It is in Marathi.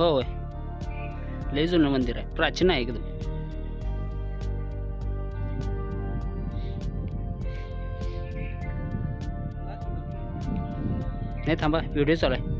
हो होय. लय जुनं मंदिर आहे. प्राचीन आहे एकदम. नाही थांबा व्हिडिओ चालू आहे.